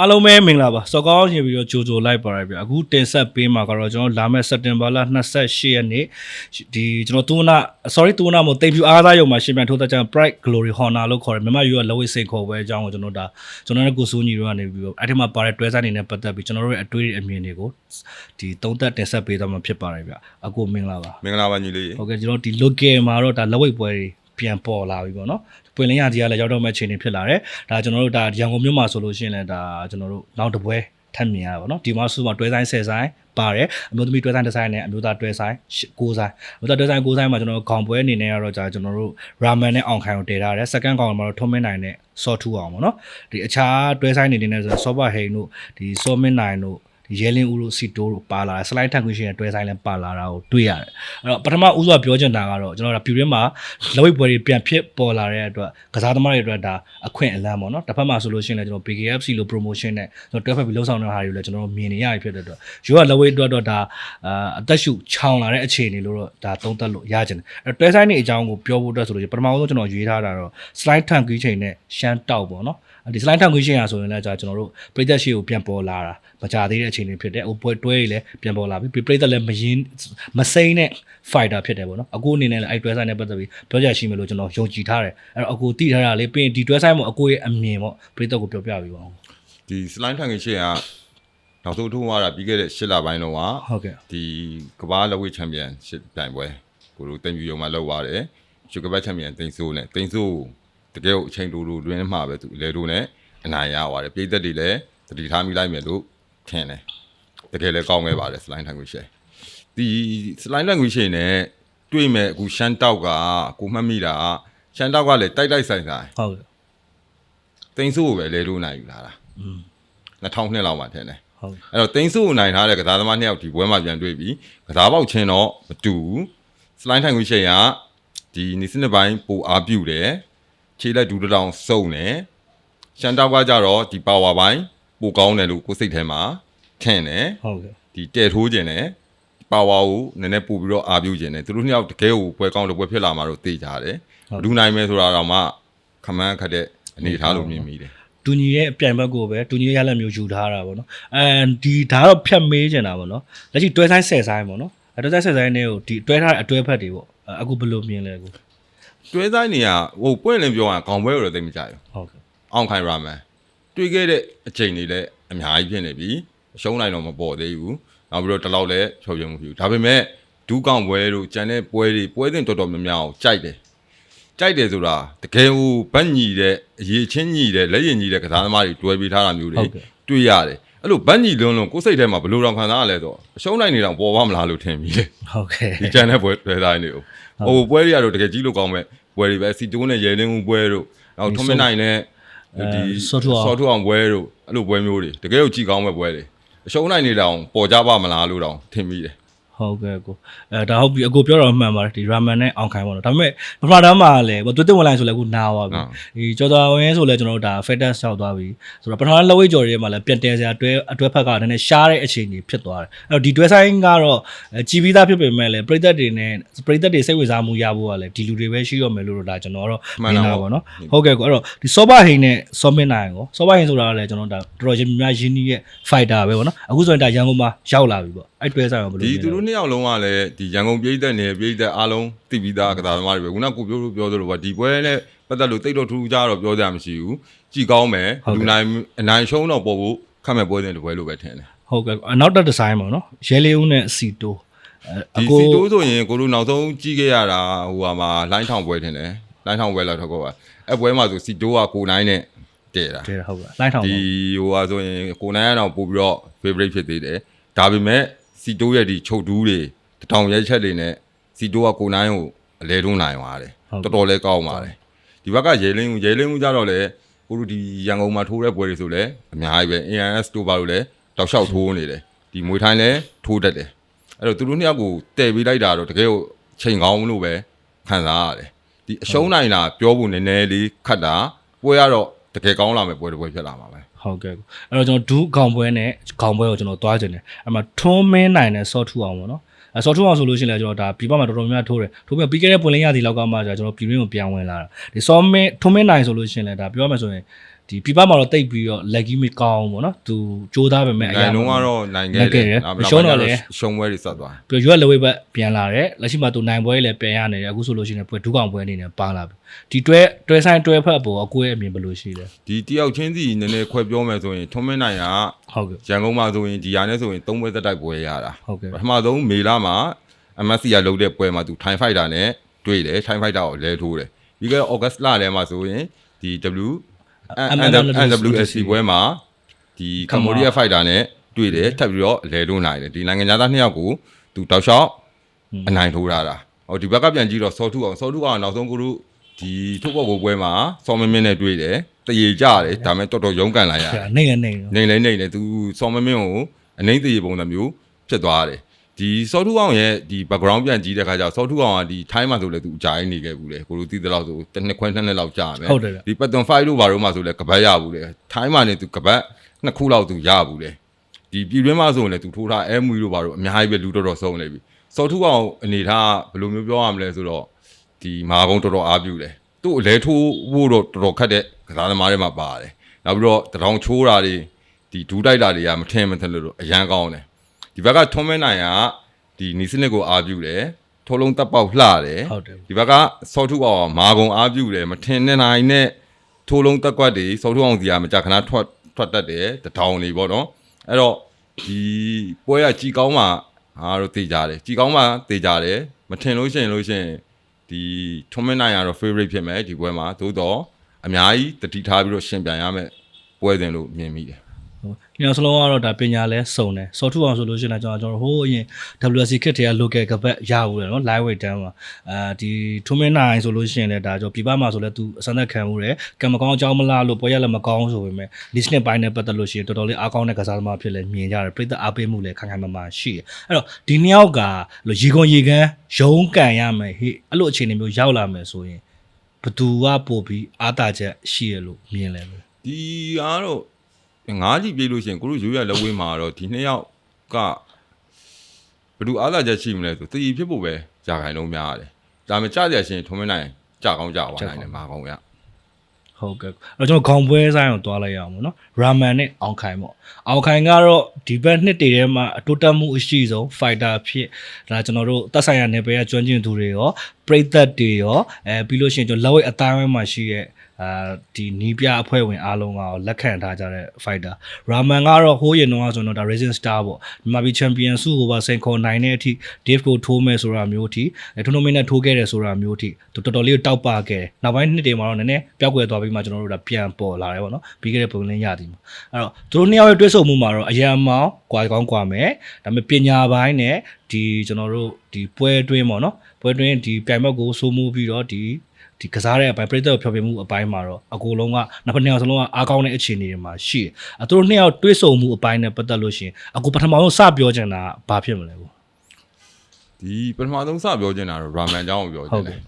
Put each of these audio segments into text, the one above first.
အားလုံးပဲမင်္ဂလာပါစောကောင်းရှင်ပြီးတော့ကြိုကြိုလိုက်ပါရပြအခုတင်ဆက်ပေးမှာကတော့ကျွန်တော်လာမယ့်စက်တင်ဘာလ28ရက်နေ့ဒီကျွန်တော်တူနာ sorry တူနာမို့တိမ်ဖြူအားသားရုံမှာရှင်ပြန်ထိုးသက်ကြောင် Bright Glory Honor လို့ခေါ်တယ်မြန်မာယူကလဝိတ်စိတ်ခေါ်ပွဲအကြောင်းကိုကျွန်တော်ဒါကျွန်တော်နဲ့ကိုစိုးညီတို့ကနေပြီးတော့အဲ့ဒီမှာပါတဲ့တွဲဆိုင်နေနဲ့ပတ်သက်ပြီးကျွန်တော်တို့ရဲ့အတွေ့အမြင်တွေကိုဒီသုံးသက်တင်ဆက်ပေးသွားမှာဖြစ်ပါတယ်ဗျအခုမင်္ဂလာပါမင်္ဂလာပါညီလေးဟုတ်ကဲ့ကျွန်တော်ဒီ local မှာတော့ဒါလက်ဝိတ်ပွဲတွေပြန်ပေါ်လာပြီပေါ့နော် ပွင့်လင်းရကြီးကလည်းရောက်တော့မဲ့ချိန်နေဖြစ်လာတယ်ဒါကျွန်တော်တို့ဒါရန်ကုန်မြို့မှာဆိုလို့ရှိရင်လည်းဒါကျွန်တော်တို့နောက်တစ်ပွဲထပ်မြင်ရပါပေါ့နော်ဒီမှာစုမှာတွဲဆိုင်10ဆိုင်ပါတယ်အမျိုးသမီးတွဲဆိုင်တစ်ဆိုင်နဲ့အမျိုးသားတွဲဆိုင်9ဆိုင်အမျိုးသားတွဲဆိုင်9ဆိုင်မှာကျွန်တော်တို့ခေါင်ပွဲအနေနဲ့ကတော့ကြာကျွန်တော်တို့ရာမန်နဲ့အောင်ခိုင်ကိုတည်ထားတယ် second ကောင်မှာတော့ထုံးမင်းနိုင်နဲ့ဆော့ထူအောင်ပေါ့နော်ဒီအခြားတွဲဆိုင်နေနေဆိုဆော့ဘာဟိန်တို့ဒီဆော့မင်းနိုင်တို့ဒီ ရဲလင်းဦးတို့စီတိုးတို့ပါလာတယ်စလိုက်ထန်ခွင့်ရှိတဲ့တွဲဆိုင်လည်းပါလာတာကိုတွေ့ရတယ်အဲ့တော့ပထမဦးစွာပြောချင်တာကတော့ကျွန်တော်တို့ပြည်တွင်းမှာလက်ဝိတ်ပွဲတွေပြန်ဖြစ်ပေါ်လာတဲ့အတွက်ကစားသမားတွေအတွက်ဒါအခွင့်အလမ်းပေါ့နော်တစ်ဖက်မှာဆိုလို့ရှိရင်လည်းကျွန်တော် BKFC လို့ promotion နဲ့ကျွန်တော်တွဲဖက်ပြီးလှုပ်ဆောင်တဲ့ဟာတွေကိုလည်းကျွန်တော်တို့မြင်နေရပြီဖြစ်တဲ့အတွက်ယူကလက်ဝိတ်အတွက်တော့ဒါအာအသက်ရှူချောင်လာတဲ့အခြေအနေလို့တော့ဒါသုံးသပ်လို့ရကြတယ်အဲ့တော့တွဲဆိုင်တွေအကြောင်းကိုပြောဖို့အတွက်ဆိုလို့ရှိရင်ပထမဆုံးကျွန်တော်ရွေးထားတာတော့ slide ထန်ခွင့်ချိန်နဲ့ရှမ်းတောက်ပေါ့နော် ဒီ slide ထန်ခွင့်ချိန်ရဆိုရင်လည်းကျွန်တော်တို့ပြည်သက်ရှိကိုပြန်ပေါ်လာတာမကြသေးတဲ့အခြေအနေဖြစ်တယ်ဟိုပွဲတွဲတွေလည်းပြန်ပေါ်လာပြီပြည်သက်လည်းမရင်မစိမ့်တဲ့ fighter ဖြစ်တယ်ပေါ့နော်အခုအနေနဲ့လည်းအဲ့တွဲဆိုင်နဲ့ပတ်သက်ပြီးပြောကြရှိမယ်လို့ကျွန်တော်ယုံကြည်ထားတယ်အဲ့တော့အခုတိထားတာလေးပြီးရင်ဒီတွဲဆိုင်မှာအကိုရဲ့အမြင်ပေါ့ပြည်သက်ကိုပြောပြပေးပါဦးဒီစလိုင်းထန်ကြီးရှေ့ကနောက်ဆုံးထိုးသွားတာပြီးခဲ့တဲ့၈လပိုင်းတော့ကဟုတ်ကဲ့ဒီကမ္ဘာလက်ဝှေ့ချန်ပီယံရှစ်တိုင်ပွဲကိုလိုတင်ပြရုံမှာလောက်ပါတယ်ရှုကဘတ်ချန်ပီယံတင်ဆိုးနဲ့တင်ဆိုး တကယ်ကိုအချိန်တူတူတွင်းမှာပဲသူလေတို့နဲ့အနိုင်ရပါတယ်ပြည်သက်တွေလည်းတတိထားမိလိုက်မယ်လို့ထင်တယ်တကယ်လည်းကောင်းခဲ့ပါတယ်စလိုင်းထန်ကြီးရှေ့ဒီစလိုင်းထန်ကြီးရှေ့နဲ့တွေ့မဲ့အခုရှမ်းတောက်ကကိုမှတ်မိတာရှမ်းတောက်ကလည်းတိုက်တိုက်ဆိုင်ဆိုင်ဟုတ်ကဲ့တင်ဆိုးကိုပဲလေတို့နိုင်ယူလာတာอืม2000နှစ်လောက်မှထင်တယ်ဟုတ်အဲ့တော့တင်းစုကိုနိုင်ထားတဲ့ကစားသမားနှစ်ယောက်ဒီပွဲမှာပြန်တွေ့ပြီကစားပေါက်ချင်းတော့မတူဘူးစလိုင်းထိုင်ခွင့်ရှိရဒီနေစနစ်ပိုင်းပိုအားပြုတယ် ခြေလက်ဒူးတောင်စုံတယ်ရှန်တောက်ကကြတော့ဒီပါဝါပိုင်းပိုကောင်းတယ်လို့ကိုယ်စိတ်ထဲမှာထင်တယ်ဟုတ်ကဲ့ဒီတဲထိုးခြင်းတယ်ပါဝါကိုနည်းနည်းပို့ပြီးတော့အားပြုခြင်းတယ်သူတို့နှစ်ယောက်တကယ်ကိုပွဲကောင်းတဲ့ပွဲဖြစ်လာမှာတော့သိကြတယ်လူနိုင်မယ်ဆိုတာတော့မှခမန်းခက်တဲ့အနေအထားလို့မြင်မိတယ်တူညီရဲ့အပြိုင်ဘက်ကိုပဲတူညီရဲ့ရလက်မျိုးယူထားတာပေါ့နော်အဲဒီဒါတော့ဖြတ်မေးချင်တာပေါ့နော်လက်ရှိတွဲဆိုင်ဆယ်ဆိုင်ပေါ့နော်အဲတွဲဆိုင်ဆယ်ဆိုင်တွေကိုဒီတွဲထားတဲ့အတွဲဖက်တွေပေါ့အဲအခုဘယ်လိုမြင်လဲကို တွဲဆိုင်နေရဟိုပွင့်လင်းပြောရင်ခေါင်းပွဲကိုတော့သိမကြဘူးဟုတ်ကဲ့အောင်ခိုင်ရာမန်တွေ့ခဲ့တဲ့အချိန်တွေလည်းအများကြီးဖြစ်နေပြီအရှုံးနိုင်တော့မပေါ်သေးဘူးနောက်ပြီးတော့ဒီလောက်လည်းဖြောပြမှုဖြစ်ဘူးဒါပေမဲ့ဒူးကောင်ပွဲတို့ကျန်တဲ့ပွဲတွေပွဲစဉ်တော်တော်များများကိုကြိုက်တယ်ကြိုက်တယ်ဆိုတာတကယ်ဟိုဗတ်ညီတဲ့အရေးချင်းညီတဲ့လက်ရင်ညီတဲ့ကစားသမားတွေတွဲပေးထားတာမျိုးတွေတွေ့ရတယ်အဲ့လိုဗတ်ညီလွန်းလွန်းကိုယ်စိတ်ထဲမှာဘယ်လိုတောင်ခံစားရလဲဆိုတော့အရှုံးနိုင်နေတော့ပေါ်ပါမလားလို့ထင်ပြီးတယ်ဟုတ်ကဲ့ဒီကျန်တဲ့ပွဲတွဲသားနေကို ဟိုပွဲတွေကတော့တကယ်ကြီးလို့ကောင်းမဲ့ပွဲတွေပဲစီတိုးနဲ့ရဲလင်းဦးပွဲတို့နောက်ထွန်းမင်းနိုင်နဲ့ဒီဆော့ထူအောင်ပွဲတို့အဲ့လိုပွဲမျိုးတွေတကယ်ကိုကြီးကောင်းမဲ့ပွဲတွေအရှုံးနိုင်နေတောင်ပေါ်ကြပါမလားလို့တောင်ထင်မိတယ် ဟုတ်ကဲ့ကိုအဲဒါဟုတ်ပြီအကိုပြောတော့မှန်ပါတယ်ဒီရာမန်နဲ့အောင်ခိုင်းပေါ့နော်ဒါပေမဲ့ပထမတန်းမှာလည်းဟိုသွေးသွင်းဝင်လိုက်ဆိုလည်းအခုနားသွားပြီဒီကျော်တော်ဝင်းဆိုလည်းကျွန်တော်တို့ဒါ FedEx ရောက်သွားပြီဆိုတော့ပထမလက်ဝိတ်ကြော်တွေမှာလည်းပြန်တဲစရာတွဲအတွဲဖက်ကနည်းနည်းရှားတဲ့အခြေအနေဖြစ်သွားတယ်အဲ့တော့ဒီတွဲဆိုင်ကတော့ကြည်ပြီးသားဖြစ်ပေမဲ့လည်းပြည်သက်တွေနဲ့ပြည်သက်တွေစိတ်ဝင်စားမှုရဖို့ကလည်းဒီလူတွေပဲရှိရမယ်လို့ဒါကျွန်တော်တော့မြင်တာပေါ့နော်ဟုတ်ကဲ့ကိုအဲ့တော့ဒီစောဘဟိန်နဲ့စောမင်းနိုင်ကိုစောဘဟိန်ဆိုတာကလည်းကျွန်တော်ဒါတော်တော်ချင်းများရင်းနှီးရဲ့ fighter ပဲပေါ့နော်အခုဆိုရင်ဒါရန်ကုန်မှာရောက်လာပြီပေါ့ အဲ့တွဲဆိုင်ကဘယ်လိုဒီမြင်လဲသူတို့နှစ်ယောက်လုံးကလည်းဒီရန်ကုန်ပြည်သက်နေပြည်သက်အားလုံးသိပြီးသားကစားသမားတွေပဲခုနကကိုပြောလို့ပြောသလိုပါဒီပွဲနဲ့ပတ်သက်လို့တိတ်တော့ထူးထူးခြားတော့ပြောကြမရှိဘူးကြည်ကောင်းမယ်လူနိုင်အနိုင်ရှုံးတော့ပေါ်ဖို့ခတ်မဲ့ပွဲစဉ်တစ်ပွဲလို့ပဲထင်တယ်ဟုတ်ကဲ့အနောက်တက်ဒီဇိုင်းပေါ့နော်ရဲလေးဦးနဲ့စီတိုအဲအဒီကိုစီတိုးဆိုရင်ကိုတို့နောက်ဆုံးကြီးခဲ့ရတာဟိုဟာမှာလိုင်းထောင်ပွဲထင်တယ်လိုင်းထောင်ပွဲလောက်တော့ကောပါအဲ့ပွဲမှာဆိုစီတိုးကကိုနိုင်နဲ့တည်တာတဲ့ဟုတ်ကဲ့လိုင်းထောင်ဒီပေါ့ဟိုဟာဆိုရင်ကိုနိုင်ကတော့ပို့ပြီးတော့ favorite ဖြစ်သေးတယ်ဒါပေမဲ့ စီတိုးရဲ့ဒီချုပ်တူးတွေတထောင်ရဲချက်တွေနဲ့စီတိုးကကိုနိုင်ကိုအလဲတွန်းနိုင်သွားတယ်တော်တော်လေးကောင်းပါတယ်ဒီဘက်ကရဲလင်းဦးရဲလင်းဦးကြတော့လေကိုတို့ဒီရန်ကုန်မှာထိုးတဲ့ပွဲတွေဆိုလဲအများကြီးပဲ ANS တို့ဘာလို့လဲတောက်လျှောက်ထိုးနေတယ်ဒီမွေထိုင်းလဲထိုးတတ်တယ်အဲ့တော့သူတို့နှစ်ယောက်ကိုတည်ပေးလိုက်တာတော့တကယ်ကိုချိန်ကောင်းလို့ပဲခံစားရတယ်ဒီအရှုံးနိုင်တာပြောဖို့နည်းနည်းလေးခတ်တာပွဲကတော့တကယ်ကောင်းလာမယ်ပွဲတစ်ပွဲဖြစ်လာမှာပဲ ဟုတ်ကဲ့အဲ့တော့ကျွန်တော်ဒူးကောင်ပွဲနဲ့ကောင်ပွဲကိုကျွန်တော်သွားကြတယ်အဲ့မှာထွန်းမင်းနိုင်နဲ့ဆော့ထူအောင်ပေါ့နော်အဲဆော့ထူအောင်ဆိုလို့ရှိရင်လည်းကျွန်တော်ဒါပြပမှာတော်တော်များများထိုးတယ်ထိုးပြီးပြီးခဲ့တဲ့ပွင့်လင်းရသည်လောက်ကမှကျွန်တော်ပြည်တွင်းကိုပြန်ဝင်လာတာဒီဆော့မင်းထွန်းမင်းနိုင်ဆိုလို့ရှိရင်လည်းဒါပြောရမယ်ဆိုရင် ဒီပြပမှာတော့တိတ်ပြီးတော့ leggy မကောင်းဘူးပေါ့နော်သူကြိုးစားပဲမဲ့အနိုရာင်လုံးကတော့နိုင်ခဲ့နိုင်ခဲ့တတယ်ယ်နောက်ရှုံးတော့လည်းရှုံးပွဲတွေဆက်သွားပြီးတော့ရွက်လက်ဝဲဘက်ပြန်လာတယ်လက်ရှိမှာသူနိုင်ပွဲလည်းပြန်ရနေတယ်အခုဆိုလို့ရှိရင်ပွဲဒူးကောင်ပွဲအနေနဲ့ပါလာပြီဒီတွဲတွဲဆိုင်တွဲဖက်ပေါ်အကိုရဲ့အမြင်ဘယ်လိုရှိလဲဒီတယောက်ချင်းစီနည်းနည်းခွဲပြောမယ်ဆိုရင်ထွန်းမင်းနိုင်ကဟုတ်ကဲ့ရန်ကုန်မှာဆိုရင်ဒီဟာနဲ့ဆိုရင်၃ပွဲသက်တိုက်ပွဲရတာဟုတ်ကဲ့ပထမဆုံးမေလာမှာ MSC ကလုပ်တဲ့ပွဲမှာသူ Time Fighter နဲ့တွေ့တယ် Time Fighter ကိုလဲထိုးတယ်ပြီးခဲ့တဲ့ August လထဲမှာဆိုရင်ဒီ W NWC ပွဲမှာဒီ Cambodia Fighter နဲ့တွေ့တယ်ထပ်ပြီးတော့လဲထိုးနိုင်တယ်ဒီနိုင်ငံသားနှစ်ယောက်ကိုသူတောက်လျှောက်အနိုင်ထိုးထားတာဟောဒီဘက်ကပြန်ကြည့်တော့စောထုအောင်စောထုအောင်နောက်ဆုံးကိုတို့ဒီထုတ်ပေါ်ကိုပွဲမှာစောမင်းမင်းနဲ့တွေ့တယ်တရေကြတယ်ဒါပေမဲ့တော်တော်ရုန်းကန်လိုက်ရတယ်နေရနေနေလဲနေလဲသူစော်မမင်းကိုအနှိမ့်သေးပုံစံမျိုးဖြစ်သွားတယ် ဒီစောထူအောင်ရဲ့ဒီ background ပြန်ကြည့်တဲ့ခါကျတော့စောထူအောင်ကဒီ time မှာဆိုလဲသူအကြိုင်းနေခဲ့ဘူးလေကိုလိုသိတဲ့လောက်ဆိုတစ်နှစ်ခွဲနှစ်နှစ်လောက်ကြာမယ်ဟုတ်တယ်ဗျဒီ pattern 5လို့ဘာလို့မှဆိုလဲကပတ်ရဘူးလေ time မှာနေသူကပတ်နှစ်ခုလောက်သူရဘူးလေဒီပြည်တွင်းမှာဆိုရင်လည်းသူထိုးထားအဲမူလို့ဘာလို့အများကြီးပဲလူတော်တော်ဆုံးနေပြီစောထူအောင်အနေထားဘယ်လိုမျိုးပြောရမလဲဆိုတော့ဒီမာကုံတော်တော်အားပြုတယ်သူ့အလဲထိုးဖို့တော့တော်တော်ခက်တဲ့ကစားသမားတွေမှာပါတယ်နောက်ပြီးတော့တထောင်ချိုးတာတွေဒီဒူးတိုက်တာတွေကမထင်မထင်လို့အရန်ကောင်းတယ် ဒီဘက်ကထုံးမဲနိုင်ကဒီနီစနစ်ကိုအားပြုတယ်ထိုးလုံးတက်ပေါက်လှတယ်ဟုတ်တယ် ဒီဘက်ကစောထုအောင်မာကုံအားပြုတယ်မထင်နဲ့နိုင်နဲ့ထိုးလုံးတက်ကွက်တွေစောထုအောင်စီကမကြခဏထွက်ထွက်တတ်တယ်တထောင်နေပေါ့နော်အဲ့တော့ဒီပွဲကជីကောင်းမှဟာတော့တေးကြတယ်ជីကောင်းမှတေးကြတယ်မထင်လို့ရှိရင်လို့ရှိရင်ဒီထုံးမဲနိုင်ကတော့ favorite ဖြစ်မယ်ဒီပွဲမှာသို့တော့အများကြီးတတိထားပြီးတော့ရှင်ပြန်ရမယ်ပွဲစဉ်လို့မြင်မိတယ် ဒီနောက်စလုံးကတော့ဒါပညာလဲစုံတယ်စောထူအောင်ဆိုလို့ရှိရင်လည်းကျွန်တော်ကျွန်တော်ဟိုးအရင် WC ခက်တွေက local ကပတ်ရဘူးလေနော် live weight တန်းမှာအဲဒီထုံးမင်းနိုင်ဆိုလို့ရှိရင်လည်းဒါကြောပြပမှာဆိုလဲသူအစမ်းသက်ခံမှုတယ်ကံမကောင်းအကြောင်းမလားလို့ပွဲရလည်းမကောင်းဆိုပေမဲ့ list နဲ့ပိုင်းနဲ့ပတ်သက်လို့ရှိရင်တော်တော်လေးအားကောင်းတဲ့ကစားသမားဖြစ်လဲမြင်ကြတယ်ပြိသက်အားပေးမှုလည်းခိုင်ခိုင်မာမာရှိတယ်အဲ့တော့ဒီနှစ်ယောက်ကလို့ရေကုန်ရေကန်းရုံးကန်ရမယ်ဟေ့အဲ့လိုအခြေအနေမျိုးရောက်လာမယ်ဆိုရင်ဘသူကပို့ပြီးအားတာချက်ရှိရလို့မြင်လဲပဲဒီကတော့ ငါးကြီးပြေးလို့ရှိရင်ကိုတို့ရိုးရလက်ဝဲမှာတော့ဒီနှစ်ယောက်ကဘယ်သူအားသာချက်ရှိမလဲဆိုတည်ဖြစ်ဖို့ပဲကြာခိုင်လုံးများရတယ်ဒါမှကြားကြရှင်ထုံးမနိုင်ကြာကောင်းကြာသွားနိုင်တယ်မာကောင်းရဟုတ်ကဲ့အဲ့တော့ကျွန်တော်ခေါင်ပွဲဆိုင်ကိုတွားလိုက်ရအောင်ပေါ့နော်ရာမန်နဲ့အောင်ခိုင်ပေါ့အောင်ခိုင်ကတော့ဒီဘက်နှစ်တည်းထဲမှာအတိုးတက်မှုအရှိဆုံး fighter ဖြစ်ဒါကျွန်တော်တို့တက်ဆိုင်ရနယ်ပယ်ကကျွမ်းကျင်သူတွေရော ပရိသတ်တွေရောအဲပြီးလို့ရှိရင်ကျွန်တော်လက်ဝဲအတိုင်းဝဲမှာရှိရဲ့အာဒီနီးပြအဖွဲ့ဝင်အားလုံးကလက်ခံထားကြတဲ့ fighter ရာမန်ကတော့ဟိုးရင်တော့ဆိုတော့ဒါ Racing Star ပေါ့မြန်မာပြည် Champion ဆုကိုပါစိန်ခေါ်နိုင်တဲ့အထိ Dave ကိုထိုးမယ်ဆိုတာမျိုးအထိအဲ tournament နဲ့ထိုးခဲ့တယ်ဆိုတာမျိုးအထိသူတော်တော်လေးကိုတောက်ပခဲ့တယ်နောက်ပိုင်းနှစ်တွေမှာတော့နည်းနည်းပျောက်ကွယ်သွားပြီးမှကျွန်တော်တို့ဒါပြန်ပေါ်လာတယ်ပေါ့နော်ပြီးခဲ့တဲ့ပုံလင်းရသည်မှာအဲ့တော့သူတို့နှစ်ယောက်ရဲ့တွဲဆုံမှုမှာတော့အရန်မောင်းကွာကောင်းကွာမယ်ဒါပေမဲ့ပညာပိုင်းနဲ့ဒီကျွန်တော်တို့ဒီပွဲအတွင်းပေါ့နော်ပွဲအတွင်းဒီပြိုင်ဘက်ကိုစိုးမိုးပြီးတော့ဒီဒီကစားတဲ့အပိုင်းပြိတ္တကိုဖျော်ပြမှုအပိုင်းမှာတော့အကိုလုံးကနှစ်ဖက်နှစ်ယောက်စလုံးကအားကောင်းတဲ့အခြေအနေတွေမှာရှိတယ်။အဲသူတို့နှစ်ယောက်တွဲဆုံမှုအပိုင်းနဲ့ပတ်သက်လို့ရှိရင်အကိုပထမဆုံးစပြောချင်တာကဘာဖြစ်မလဲကိုဒီပထမဆုံးစပြောချင်တာတော့ရာမန်အကြောင်းကိုပြောချဟုင်တ်တကဲ့ယ်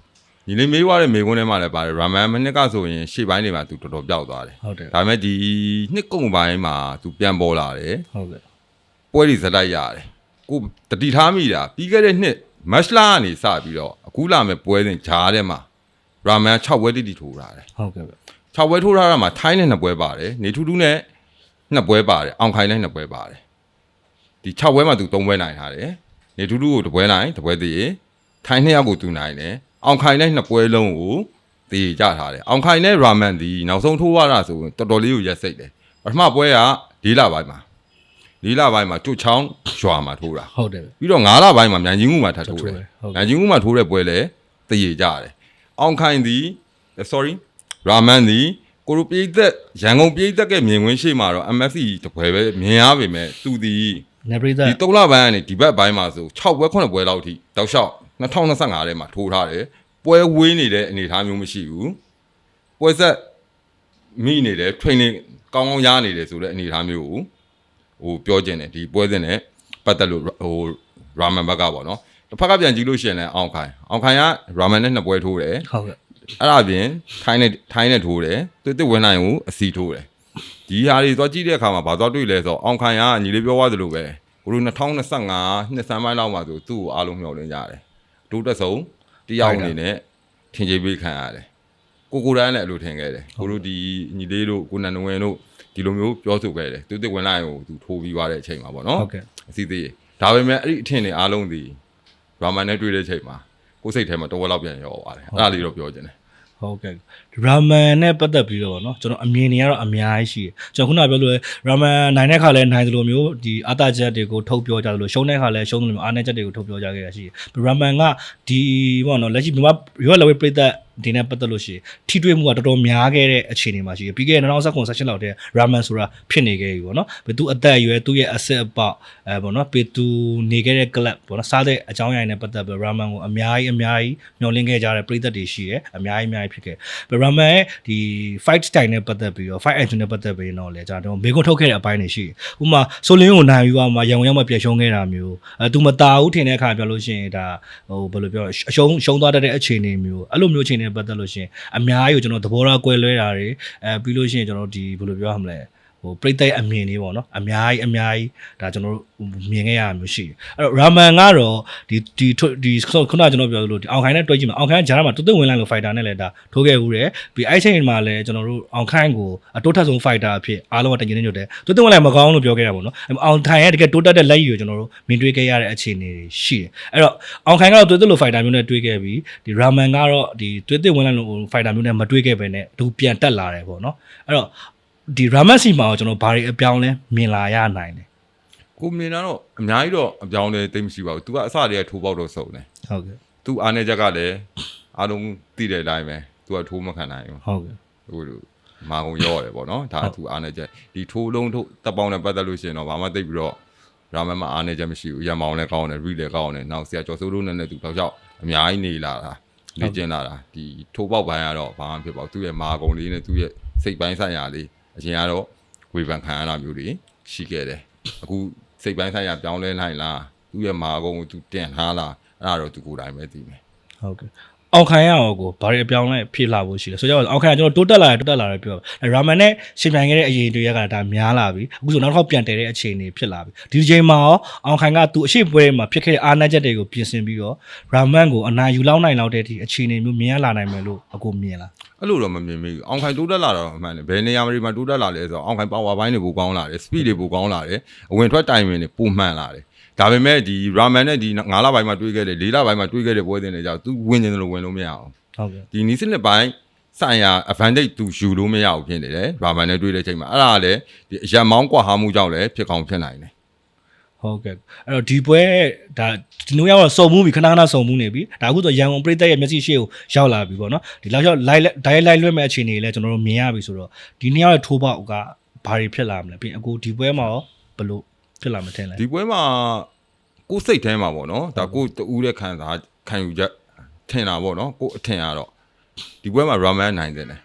ညီလေးမေးွားတဲ့မေးခွန်းထဲမှာလည်းပါတယ်ရာမန်မနစ်ကဆိုရင်ရှေ့ပိုင်းတွေမှာသူတော်တော်ပျောက်သွားတယ်ဟုတ်တယ်ဒါပေမဲ့ဒီနှစ်ကုန်ပိုင်းမှာသူပြန်ပေါ်လာတယ်ဟုတ်ကဲ့ပွဲတွေဇက်တိုက်ရတယ် ကိုတတိထားမိတာပြီးခဲ့တဲ့နှစ်မတ်လာကနေစပြီးတော့အခုလာမဲ့ပွဲစဉ်ဂျားထဲမှာရာမန်6ပွဲတိတိထိုးထားတယ်ဟုတ်ကဲ့ဗျ6ပွဲထိုးထားတာမှာထိုင်းနဲ့2ပွဲပါတယ်နေထူးထူးနဲ့2ပွဲပါတယ်အောင်ခိုင်နဲ့2ပွဲပါတယ်ဒီ6ပွဲမှာသူ3ပွဲနိုင်ထားတယ်နေထူးထူးကို2ပွဲနိုင်2ပွဲသေးရထိုင်း2ယောက်ကိုသူနိုင်တယ်အောင်ခိုင်နဲ့2ပွဲလုံးကိုသေကြထားတယ်အောင်ခိုင်နဲ့ရာမန်ဒီနောက်ဆုံးထိုးရတာဆိုရင်တော်တော်လေးကိုရက်စိတ်တယ်ပထမပွဲက၄လပိုင်းမှာ ၄လပိုင်းမှာကျွတ်ချောင်းရွာမှာထိုးတာဟုတ်တယ်ဗျပြီးတော့9လပိုင်းမှာမြန်ကြီးမှုမှာထပ်ထိုးတယ်ဟုတ်ကဲ့ မြန်ကြီးမှုမှာထိုးတဲ့ပွဲလဲတည်ရကြတယ်အောင်ခိုင်သည် sorry ရာမန်သည်ကိုရိုပိသက်ရန်ကုန်ပိသက်ကမြင်ကွင်းရှိမှာတော့ MFC တပွဲပဲမြင်ရပါပဲသူသည် နေပရိသတ်ဒီ3လပိုင်းကနေဒီဘက်ပိုင်းမှာဆို6ပွဲ9ပွဲလောက်ထိတောက်လျှောက်2025ထဲမှာထိုးထားတယ်ပွဲဝေးနေတဲ့အနေအထားမျိုးမရှိဘူးပွဲဆက်မိနေတယ် training ကောင်းကောင်းရနေတယ်ဆိုတဲ့အနေအထားမျိုးကို ဟိုပြောခြင်းတယ်ဒီပွဲစဉ်နဲ့ပတ်သက်လို့ဟိုရာမန်ဘက်ကပေါ့နော်တစ်ဖက်ကပြန်ကြည့်လို့ရှိရင်လည်းအောင်ခိုင်အောင်ခိုင်ကရာမန်နဲ့နှစ်ပွဲထိုးတယ်ဟုတ်ကဲ့အဲ့ဒါပြင်ထိုင်းနဲ့ထိုင်းနဲ့ထိုးတယ်သူတစ်ဝင်နိုင်ကိုအစီထိုးတယ်ဒီဟာတွေသွားကြည့်တဲ့အခါမှာဘာသွားတွေ့လဲဆိုတော့အောင်ခိုင်ကညီလေးပြောသွားသလိုပဲကိုလို2025နှစ်ဆန်းပိုင်းလောက်မှာဆိုသူ့ကိုအားလုံးမျှော်လင့်ကြတယ်ဒုတက်ဆုံးတယောက်အနေနဲ့ထင်ကြေးပေးခံရတယ်ကိုကိုရန်လည်းအဲ့လိုထင်ခဲ့တယ်ကိုတို့ဒီညီလေးတို့ကိုနန်နဝင်တို့ ဒီလိုမျိုးပြောဆိုခဲ့တယ်သူတစ်ဝင်လိုက်ကိုသူထိုးပြီးသွားတဲ့အချိန်မှာပေါ့နော်ဟုတ်ကဲ့အစီသေးဒါပေမဲ့အဲ့ဒီအထင်တွေအားလုံးဒီရာမန်နဲ့တွေ့တဲ့အချိန်မှာကိုယ်စိတ်ထဲမှာတော်တော်လောက်ပြန်ရောပါတယ်အဲ့ဒါလေးတော့ပြောချင်တယ်ဟုတ်ကဲ့ရာမန်နဲ့ပတ်သက်ပြီးတော့ဗောနော်ကျွန်တော်အမြင်တွေကတော့အများကြီးရှိတယ်ကျွန်တော်ခုနပြောလို့ရာမန်နိုင်တဲ့ခါလဲနိုင်သလိုမျိုးဒီအတားချက်တွေကိုထုတ်ပြောကြသလိုရှုံးတဲ့ခါလဲရှုံးသလိုမျိုးအားနည်းချက်တွေကိုထုတ်ပြောကြခဲ့တာရှိတယ်ရာမန်ကဒီဗောနော်လက်ရှိမြန်မာရွေးလဝေးပြည်သက် ဒီနဲ့ပတ်သက်လို့ရှိရင်ထိတွေ့မှုကတော်တော်များခဲ့တဲ့အခြေအနေမှာရှိတယ်ပြီးခဲ့တဲ့2019 session လောက်တည်းရာမန်ဆိုတာဖြစ်နေခဲ့ပြီပေါ့နော်ဘယ်သူအသက်အရွယ်သူ့ရဲ့ asset အပေါက်အဲပေါ့နော်ပေသူနေခဲ့တဲ့ club ပေါ့နော်စားတဲ့အကြောင်းအရာတွေနဲ့ပတ်သက်ပြီးရာမန်ကိုအများကြီးအများကြီးမျှော်လင့်ခဲ့ကြတဲ့ပြိသက်တွေရှိတယ်အများကြီးအများကြီးဖြစ်ခဲ့ရာမန်ရဲ့ဒီ fight style နဲ့ပတ်သက်ပြီးတော့ fight action နဲ့ပတ်သက်ပြီးတော့လေကျွန်တော်ဘေကွန်ထုတ်ခဲ့တဲ့အပိုင်းတွေရှိတယ်ဥပမာဆိုလင်းကိုနိုင်ပြီးတော့မှရန်ကုန်ရောက်မှပြည့်ရှုံးခဲ့တာမျိုးအဲသူမတာဘူးထင်တဲ့အခါပြောလို့ရှိရင်ဒါဟိုဘယ်လိုပြောအရှုံးရှုံးသွားတတ်တဲ့အခြေအနေမျိုးအဲ့လိုမျိုးအခြေအနေနဲ့ပတ်သက်လို့ရှိရင်အများကြီးကိုကျွန်တော်သဘောထားကွဲလွဲတာတွေအဲပြီးလို့ရှိရင်ကျွန်တော်ဒီဘယ်လိုပြောရမလဲ ဟိုပြိသက်အမြင်လေးပေါ့နော်အများကြီးအများကြီးဒါကျွန်တော်တို့မြင်ခဲ့ရမျိုးရှိတယ်အဲ့တော့ရာမန်ကတော့ဒီဒီဒီခုနကကျွန်တော်ပြောလို့ဒီအောင်ခိုင်နဲ့တွဲကြည့်မှာအောင်ခိုင်ကဂျားမှာတွတ်တွတ်ဝင်လိုက်လို့ fighter နဲ့လည်းဒါထိုးခဲ့ဦးတယ်ပြီးအဲ့ချိန်မှာလည်းကျွန်တော်တို့အောင်ခိုင်ကိုအတိုးထက်ဆုံး fighter အဖြစ်အားလုံးကတကယ်နေကြတယ်တွတ်တွတ်ဝင်လိုက်မကောင်းလို့ပြောခဲ့တာပေါ့နော်အောင်ခိုင်ရဲ့တကယ်တိုးတက်တဲ့လက်ရည်ကိုကျွန်တော်တို့မြင်တွေ့ခဲ့ရတဲ့အခြေအနေတွေရှိတယ်အဲ့တော့အောင်ခိုင်ကတော့တွတ်တွတ်လို့ fighter မျိုးနဲ့တွေ့ခဲ့ပြီးဒီရာမန်ကတော့ဒီတွတ်တွတ်ဝင်လိုက်လို့ fighter မျိုးနဲ့မတွေ့ခဲ့ဘဲနဲ့သူပြန်တက်လာတယ်ပေါ့နော်အဲ့တော့ ဒီရာမတ်စီမှာတော့ကျွန်တော်ဘာတွေအပြောင်းလဲမြင်လာရနိုင်တယ်ကိုမြင်တာတော့အများကြီးတော့အပြောင်းလဲသိမရှိပါဘူး तू ကအစတည်းကထိုးပေါက်တော့စုံတယ်ဟုတ်ကဲ့သူအားနေချက်ကလည်းအားလုံးသိတဲ့အတိုင်းပဲသူကထိုးမခံနိုင်ဘူးဟုတ်ကဲ့ဟိုလိုမာကုန်ရော့ရတယ်ပေါ့နော်ဒါသူအားနေချက်ဒီထိုးလုံးထိုးတပ်ပေါင်းနဲ့ပတ်သက်လို့ရှိရင်တော့ဘာမှသိပ်ပြီးတော့ရာမန်မှာအားနေချက်မရှိဘူးရမောင်လည်းကောင်းတယ်ရီလည်းကောင်းတယ်နောက်ဆရာကျော်စိုးတို့နဲ့လည်းသူတော့ကြောက်အများကြီးနေလာတာလေ့ကျင့်လာတာဒီထိုးပေါက်ပိုင်းကတော့ဘာမှဖြစ်ပါဘူးသူ့ရဲ့မာကုန်လေးနဲ့သူ့ရဲ့စိတ်ပိုင်းဆိုင်ရာလေး အရင်ကတော့ဝေဖန်ခံရတာမျိုးတွေရှိခဲ့တယ်အခုစိတ်ပိုင်းဆိုင်ရာပြောင်းလဲနိုင်လားသူ့ရဲ့မာကုန်ကိုသူတင်ထားလားအဲ့ဒါတော့သူကိုယ်တိုင်ပဲသိမယ်ဟုတ်ကဲ့ အောင်ခိုင်ရအောင်ကိုဘာတွေအပြောင်းလဲဖြစ်လာဖို့ရှိလဲဆိုကြပါစို့အောင်ခိုင်ကကျွန်တော်တိုးတက်လာတယ်တိုးတက်လာတယ်ပြောရာမန်နဲ့ရှင်ပြိုင်ခဲ့တဲ့အရေးတွေရကဒါများလာပြီအခုဆိုနောက်တစ်ခေါက်ပြန်တည်တဲ့အခြေအနေဖြစ်လာပြီဒီချိန်မှာရောအောင်ခိုင်ကသူအရှိပွဲမှာဖြစ်ခဲ့တဲ့အာဏာချက်တွေကိုပြင်ဆင်ပြီးတော့ရာမန်ကိုအနာယူလောက်နိုင်လောက်တဲ့ဒီအခြေအနေမျိုးမြင်ရလာနိုင်မယ်လို့အကိုမြင်လားအဲ့လိုတော့မမြင်မိဘူးအောင်ခိုင်တိုးတက်လာတော့အမှန်တယ်ဘယ်နေရာမှာတိုးတက်လာလဲဆိုတော့အောင်ခိုင်ပါဝါပိုင်းတွေပိုကောင်းလာတယ် speed တွေပိုကောင်းလာတယ်အဝင်ထွက်တိုင်ပင်တွေပိုမှန်လာတယ် ဒါပေမဲ့ဒီ ramen နဲ့ဒီ9လပိုင်းမှာတွေးခဲ့တယ်4လပိုင်းမှာတွေးခဲ့တဲ့ပွဲစဉ်တွေကြောင့် तू ဝင်နေတယ်လို့ဝင်လို့မရအောင်ဟုတ်ကဲ့ဒီနီးစနစ်ပိုင်းဆိုင်ရာ advantage သူယူလို့မရဘူးဖြစ်နေတယ် ramen နဲ့တွေးတဲ့ချိန်မှာအဲ့ဒါကလည်းဒီအရန်မောင်းကွာဟာမှုကြောင့်လည်းဖြစ်ကောင်းဖြစ်နိုင်တယ်ဟုတ်ကဲ့အဲ့တော့ဒီပွဲဒါဒီနေ့ကတော့စုံမှုပြီခဏခဏစုံမှုနေပြီဒါအခုဆိုရန်ကုန်ပြည်သက်ရဲ့မျက်စိရှေ့ကိုရောက်လာပြီပေါ့နော်ဒီလောက်ရောက်လိုက်ဒိုင်လိုက်လွှဲမဲ့အခြေအနေလည်းကျွန်တော်တို့မြင်ရပြီဆိုတော့ဒီနေ့ရဲ့ထိုးပေါက်ကဘာတွေဖြစ်လာမလဲပြီးရင်အခုဒီပွဲမှာရောဘယ်လို ဖြစ်လာမထင်လဲဒီပွဲမှာကိုယ်စိတ်ထဲမှာပေါ့နော်ဒါကိုယ်တူးတဲ့ခံစားခံယူချက်ထင်တာပေါ့နော်ကိုယ်အထင်ကတော့ဒီပွဲမှာ ramen နိုင်တယ်လေ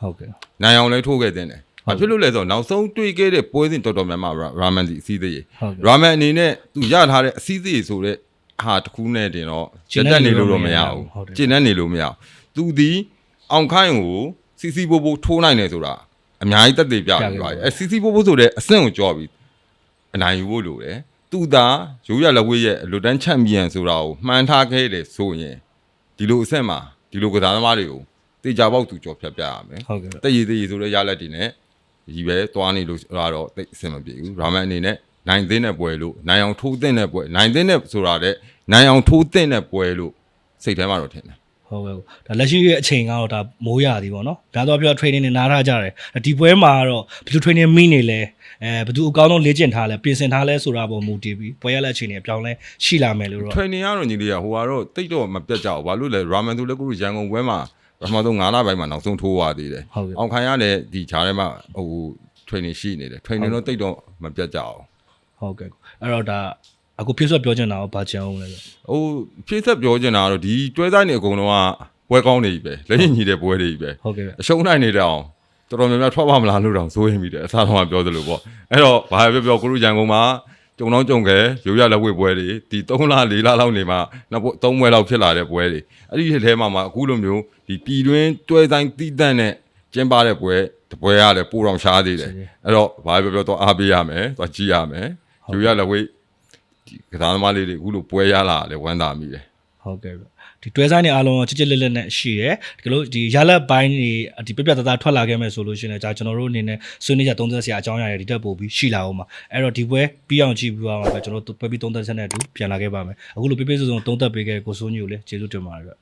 ဟုတ်ကဲ့နိုင်အောင်လည်းထိုးခဲ့တဲ့တယ်ဟု။ဘာတ်ဖြစ်လို့လဲဆိုတော့နောက်ဆုံးတွေ့ခဲ့တဲ့ပွဲစဉ်တော်တော်များများရာမန်စီအစည်းသေးရေဟုတ်ကဲ့ရာမန်အနေနဲ့သူရထားတဲ့အစည်းသေးဆိုတဲ့ဟာတစ်ခုနဲ့တင်တော့ကျင့်ကျက်တဲ့တက်နေလို့နေလို့တော့မရမရဘူးဘူးဟုတ်တယ်ကျင့်တဲ့နေလို့မရဘူး။သူဒီအောင်ခိုင်းကိုစီစီဘိုဘိုထိုးနိုင်တယ်ဆိုတာအများကြီးတက်သေးပြပြီးပါပြီ။အဲစီစီဘိုဘိုဆိုတဲ့အဆင့်ကိုကြော်ပြီး အနိုင်ယူဖို့လိုတယ်။သူသာရိုးရလက်ဝဲရဲ့လူတန်းချန်ပီယံဆိုတာကိုမှန်းထားခဲ့တယ်ဆိုရင်ဒီလိုအဆင့်မှာဒီလိုကစားသမားတွေကိုတေချာပေါက်သူကြော်ဖြတ်ပြရမယ်။ဟုတ်ကဲ့တည်ရည်တည်ရည်ဆိုတဲ့ရလက်တွေနဲ့ဒီပဲသွားနေလို့တော့တိတ်အဆင်မပြေဘူးရာမန်အနေနဲ့နိုင်သိတဲ့ပွဲလို့နိုင်အောင်ထိုးတဲ့ပွဲနိုင်တဲ့ဆိုတာတဲ့နိုင်အောင်ထိုးတဲ့ပွဲလို့စိတ်ထဲမှာတော့ထင်တယ် ဟုတ်ကဲ့ဒါလက်ရှိရဲ့အချိန်ကတော့ဒါမိုးရသည်ပေါ့နော်ဒါတော့ပြော training နဲ့နားထားကြတယ်ဒီပွဲမှာကတော့ဘယ်သူ training မိနေလဲအဲဘယ်သူအကောင်းဆုံးလေ့ကျင့်ထားလဲပြင်ဆင်ထားလဲဆိုတာပေါ်မူတည်ပြီးပွဲရလက်အချိန်တွေအပြောင်းလဲရှိလာမယ်လို့တော့ training ကတော့ညီလေးကဟိုကတော့တိတ်တော့မပြတ်ကြဘူးဘာလို့လဲရာမန်သူလည်းကိုရန်ကုန်ပွဲမှာပထမဆုံး9လပိုင်းမှာနောက်ဆုံးထိုးသွားသေးတယ်ဟုတ်ကဲ့အောင်ခိုင်ရလည်းဒီခြားထဲမှာဟို training ရှိနေတယ် training တော့တိတ်တော့မပြတ်ကြအောင်ဟုတ်ကဲ့အဲ့တော့ဒါ အခုဖြစ်ဆွပြောချင်တာရောဘာချင်အောင်လဲဆိုဟိုဖြည့်ဆက်ပြောချင်တာကတော့ဒီတွဲဆိုင်နေအကုန်လုံးကပွဲကောင်းနေပြီပဲလက်ရင်ညီတဲ့ပွဲတွေကြီးပဲဟုတ်ကဲ့ဗျအရှုံးနိုင်နေတောင်တော်တော်များများထွက်ပါမလားလို့တောင်စိုးရင်မိတယ်အစားတော့ပြောသလိုပေါ့အဲ့တော့ဘာပဲပြောပြောကိုလူရန်ကုန်မှာကြုံတော့ကြုံခဲရိုးရလက်ဝဲပွဲတွေဒီ3လ4လလောက်နေမှနောက်3ပွဲလောက်ဖြစ်လာတဲ့ပွဲတွေအဲ့ဒီထဲမှာမှအခုလိုမျိုးဒီပြည်တွင်းတွဲဆိုင်တီးတန့်နဲ့ကျင်းပတဲ့ပွဲတပွဲရလည်းပိုတော်ရှားသေးတယ်အဲ့တော့ဘာပဲပြောပြောတော့အားပေးရမယ်တော့ကြည့်ရမယ်ရိုးရလက်ဝဲ ဒီကစားသမားလေးတွေအခုလိုပွဲရလာတယ်ဝမ်းသာမိတယ်ဟုတ်ကဲ့ဗျဒီတွဲဆိုင်တွေအားလုံးချစ်ချစ်လက်လက်နဲ့ရှိတယ်ဒီလိုဒီရလက်ပိုင်းတွေဒီပြပြတသားထွက်လာခဲ့မယ်ဆိုလို့ရှိရင်လည်းဒါကျွန်တော်တို့အနေနဲ့ဆွေးနွေးကြသုံးသပ်စရာအကြောင်းအရာတွေဒီတက်ပို့ပြီးရှိလာအောင်ပါအဲ့တော့ဒီပွဲပြီးအောင်ကြည့်ပြီးသွားမှာပဲကျွန်တော်တို့ပွဲပြီးသုံးသပ်ချက်နဲ့အတူပြန်လာခဲ့ပါမယ်အခုလိုပြပြစုံစုံသုံးသပ်ပေးခဲ့ကိုစိုးညိုလည်းကျေးဇူးတင်ပါတယ်ဗျ